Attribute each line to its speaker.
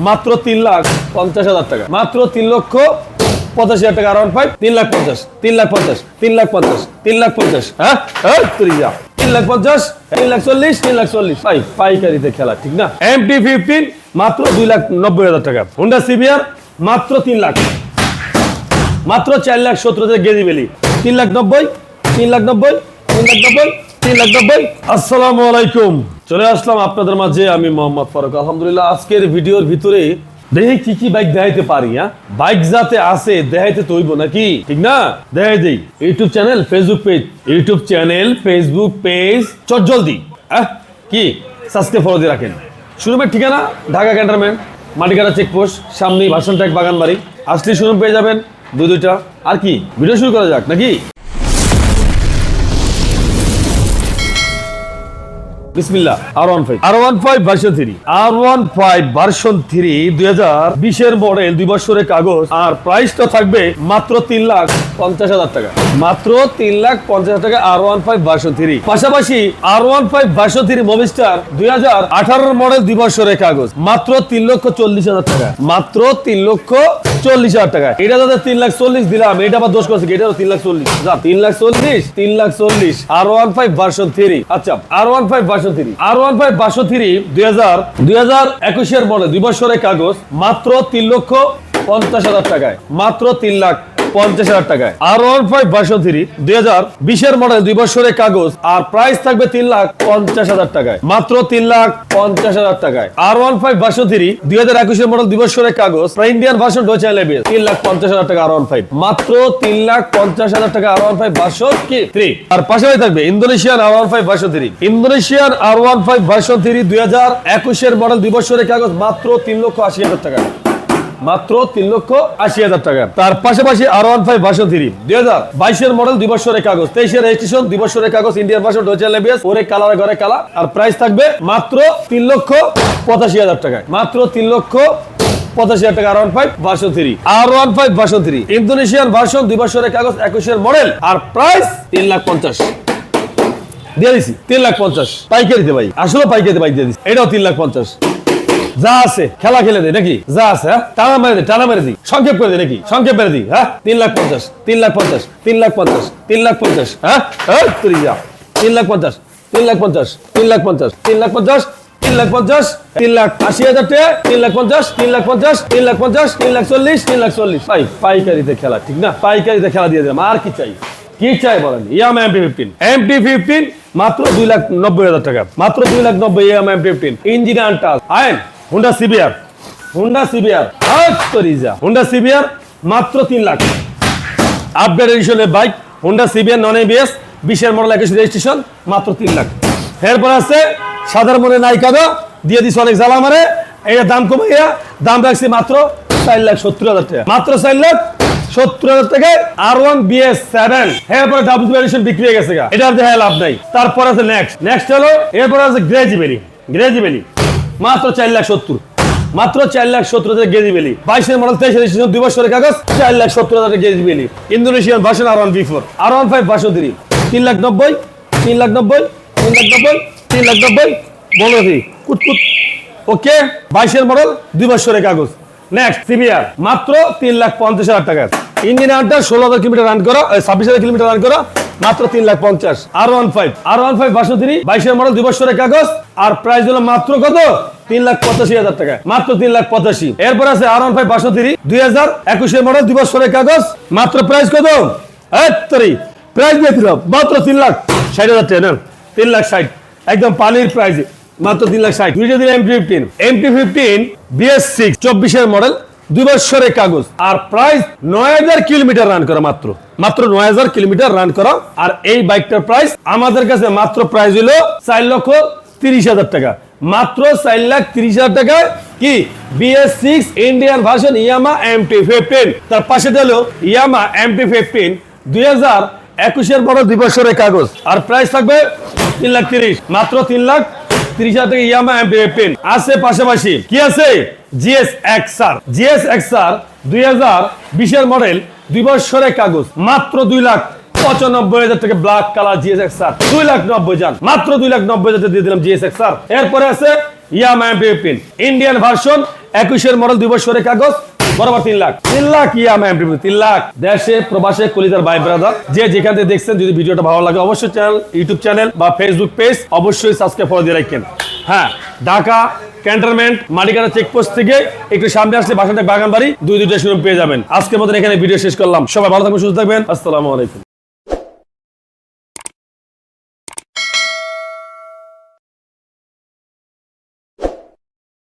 Speaker 1: মাত্র তিন লাখ পঞ্চাশ হাজার টাকা মাত্র তিন লক্ষ পঁচাশি হাজার টাকা আর ওয়ান ফাইভ তিন লাখ পঞ্চাশ তিন লাখ পঞ্চাশ তিন লাখ পঞ্চাশ তিন লাখ পঞ্চাশ হ্যাঁ এই তুই যা তিন লাখ পঞ্চাশ তিন লাখ চল্লিশ তিন লাখ চল্লিশ পাই পাইকারিতে খেলা ঠিক না এম টি ফিফটিন মাত্র দুই লাখ নব্বই হাজার টাকা হুন্ডা সিবিআর মাত্র তিন লাখ মাত্র চার লাখ সত্তর হাজার গেজি বেলি তিন লাখ নব্বই তিন লাখ নব্বই তিন লাখ নব্বই তিন লাখ নব্বই আসসালামু আলাইকুম চলে আসলাম আপনাদের মাঝে, আমি মোহাম্মদ ফারুক। আলহামদুলিল্লাহ, আজকের ভিডিওর ভিতরে দেখি কি কি বাইক দেখাইতে পারি হ্যাঁ? বাইক যাতে আসে দেখাইতে তৈব নাকি? ঠিক না? দেখাই দেই। YouTube channel Facebook page YouTube channel Facebook page চট জলদি। হ্যাঁ কি? সাবস্ক্রাইব ফলো দিয়ে রাখেন। শোরুমের ঠিকানা, ঢাকা ক্যান্টনমেন্ট, মাটিকাটা চেকপোস্ট সামনেই ভাষণ ট্যাগ বাগান বাড়ি আসলে শোরুম পেয়ে যাবেন দুই দুইটা আর কি? ভিডিও শুরু করা যাক, নাকি? তিন লাখ পঞ্চাশ হাজার টাকা। মাত্র তিন লাখ পঞ্চাশ টাকা R one five version three পাশাপাশি R one five version three Movistar দুই হাজার আঠারোর মডেল দুই বছরের কাগজ। মাত্র তিন লক্ষ চল্লিশ হাজার টাকা। মাত্র তিন লক্ষ চল্লিশ হাজার টাকা এটা দাদা তিন লাখ চল্লিশ দিলাম, এটা আবার দোষ করছে এটা তিন লাখ চল্লিশ। যা, তিন লাখ চল্লিশ, তিন লাখ চল্লিশ। R one five version three আচ্ছা R one five version three R one five version three দুই হাজার দুই হাজার একুশের মনে দুই বছরের কাগজ, মাত্র তিন লক্ষ পঞ্চাশ হাজার টাকায়। মাত্র তিন লাখ পঞ্চাশ হাজার টাকায়। আর মাত্র তিন লাখ পঞ্চাশ হাজার টাকায়। R one five version three দুই হাজার একুশের মডেল দুই কাগজ ইন্ডিয়ান ভার্সন ডোচা তিন লাখ পঞ্চাশ হাজার টাকা আর ওয়ান ফাইভ মাত্র তিন লাখ পঞ্চাশ হাজার টাকা আর ওয়ান ফাইভ ভার্সন কি? থ্রি আর পাশাপাশি থাকবে Indonesian R one five version three Indonesian R one five version three দুই হাজার একুশের মডেল দুই বছরের কাগজ, মাত্র তিন লক্ষ আশি হাজার টাকা মাত্র তিন লক্ষ আশি হাজার টাকা। তার পাশাপাশি R one five version three দুই হাজার বাইশের মডেল দুই বছরের কাগজ, তেইশের রেজিস্ট্রেশন দুই বছরের কাগজ ইন্ডিয়ান ভার্সন লেবিয়াস ওরে কালার ঘরে কালা আর প্রাইস থাকবে মাত্র তিন লক্ষ পঁচাশি হাজার টাকা মাত্র তিন লক্ষ পঁচাশি হাজার টাকা R one five version three R one five version three Indonesian version দুই বছরের কাগজ, একুশের মডেল আর প্রাইস তিন লাখ পঞ্চাশ। দিয়ে দিছি, তিন লাখ পঞ্চাশ। পাইকারিতে ভাই, আসলে পাইকারিতে বাইক দিয়ে দিছি। এটাও তিন লাখ পঞ্চাশ। যা আছে খেলা খেলে দে নাকি যা আছে হ্যাঁ টানা মেরে দি টানা মেরে দি সংক্ষেপ করে দে নাকি সংক্ষেপ মেরে দি হ্যাঁ তিন লাখ পঞ্চাশ তিন লাখ পঞ্চাশ তিন লাখ পঞ্চাশ তিন লাখ পঞ্চাশ হ্যাঁ হ্যাঁ তুই যা তিন লাখ পঞ্চাশ তিন লাখ পঞ্চাশ তিন লাখ পঞ্চাশ তিন লাখ পঞ্চাশ তিন লাখ পঞ্চাশ তিন লাখ আশি হাজার টাকা তিন লাখ পঞ্চাশ তিন লাখ পঞ্চাশ তিন লাখ পঞ্চাশ তিন লাখ চল্লিশ তিন লাখ চল্লিশ পাই পাইকারিতে খেলা ঠিক না পাইকারিতে খেলা দিয়ে দিলাম আর কি চাই কি চাই বলেন Yamaha MT fifteen MT fifteen মাত্র দুই লাখ নব্বই হাজার টাকা মাত্র দুই লাখ নব্বই ইয়াম এম ফিফটিন ইঞ্জিন আনটাল আইন হুন্ডা সিবিআর হুন্ডা সিবিআর যা হুন্ডা সিবিআর মাত্র তিন lakh. Upgrade এডিশনের bike Honda CBR non ABS বিশের মডেল একুশ রেজিস্ট্রেশন মাত্র তিন লাখ। এরপর আছে সাধারণ মনে নাই কাদা দিয়ে দিস অনেক জ্বালা মারে এটা দাম কমাইয়া দাম রাখছি মাত্র চার লাখ সত্তর হাজার টাকা। মাত্র চার লাখ সত্তর হাজার টাকায় আর ওয়ান বিএস সেভেন এরপরে ডাব্লিউ এডিশন বিক্রি হয়ে গেছে এটা দেখে লাভ নাই। তারপর আছে নেক্সট নেক্সট হলো এরপর আছে গ্রেজিবেলি গ্রেজিবেলি মাত্র চার লাখ সত্তর। মাত্র চার লাখ সত্তর হাজার গেজি বেলি। বাইশের মডেল তেইশ দুই বছরের কাগজ, চার লাখ সত্তর হাজার গেজি বেলি। Indonesian version R one B four R one five version three তিন লাখ নব্বই, তিন লাখ নব্বই, তিন লাখ নব্বই, তিন লাখ নব্বই। বলো কুটকুট ওকে বাইশের মডেল দুই বছরের কাগজ। নেক্সট সিবিআর মাত্র তিন লাখ পঞ্চাশ হাজার টাকা। ইঞ্জিন আনটা ষোলো হাজার কিলোমিটার রান করো ছাব্বিশ হাজার কিলোমিটার রান করো মাত্র তিন লাখ পঞ্চাশ। R one five R one five বাসো থ্রি বাইশের মডেল দুই বছরের কাগজ। আর প্রাইস হলো মাত্র কত? তিন লাখ পঁচাশি হাজার টাকা। মাত্র তিন লাখ পঁচাশি। এরপর আছে আর ওয়ান ফাইভ বাসো থ্রি দুই হাজার একুশের মডেল দুই বছরের কাগজ। মাত্র প্রাইস কত? তরি প্রাইস দিয়ে মাত্র তিন লাখ। ষাট হাজার টাকা তিন লাখ ষাট। একদম পানির প্রাইস মাত্র তিন লাখ ষাট। দুইটা দিন MT fifteen MT fifteen BS six চব্বিশের মডেল দুই বছরের কাগজ। আর প্রাইস নয় হাজার কিলোমিটার রান করা মাত্র। মাত্র নয় হাজার কিলোমিটার রান করা। আর এই বাইকটার প্রাইস আমাদের কাছে মাত্র প্রাইস হলো চার লক্ষ তিরিশ হাজার টাকা। মাত্র চার লাখ তিরিশ হাজার টাকা কি? BS six Indian version Yamaha M T fifteen তার পাশে হলো ইয়ামা এম টি ফিফটিন দুই হাজার একুশের বড় দুই বছরের কাগজ। আর প্রাইস থাকবে তিন লাখ তিরিশ। মাত্র তিন লাখ তিরিশ হাজার টাকা ইয়ামা পেন আছে পাশাপাশি। কি আছে? জিএস এক্সআর জিএস এক্সআর দুই হাজার বিশের মডেল দুই বছরের কাগজ। মাত্র দুই লাখ পঁচানব্বই হাজার টাকা ব্ল্যাক কালার জিএস এক্সআর দুই লাখ নব্বই যান মাত্র দুই লাখ নব্বই হাজার দিয়ে দিলাম জিএস এক্সআর এরপরে আছে ইয়ামা পেন ইন্ডিয়ান ভার্সন একুশের মডেল দুই বছরের কাগজ, বরাবর তিন লাখ। তিন লাখ ইয়া তিন লাখ। দেশে, প্রবাসে কলিতার ভাই ব্রাদার যে যেখান থেকে দেখছেন, যদি ভিডিওটা ভালো লাগে, অবশ্যই চ্যানেল ইউটিউব চ্যানেল বা ফেসবুক পেজ অবশ্যই সাবস্ক্রাইব করে দিয়ে রাখেন হ্যাঁ ঢাকা ক্যান্টনমেন্ট মালিকানা চেকপোস্ট থেকে একটু সামনে আসলে বাসাটা বাগান বাড়ি দুই দুইটা শোরুম পেয়ে যাবেন। আজকের মতন এখানে ভিডিও শেষ করলাম। সবাই ভালো থাকবেন, সুস্থ থাকবেন। আসসালামু আলাইকুম।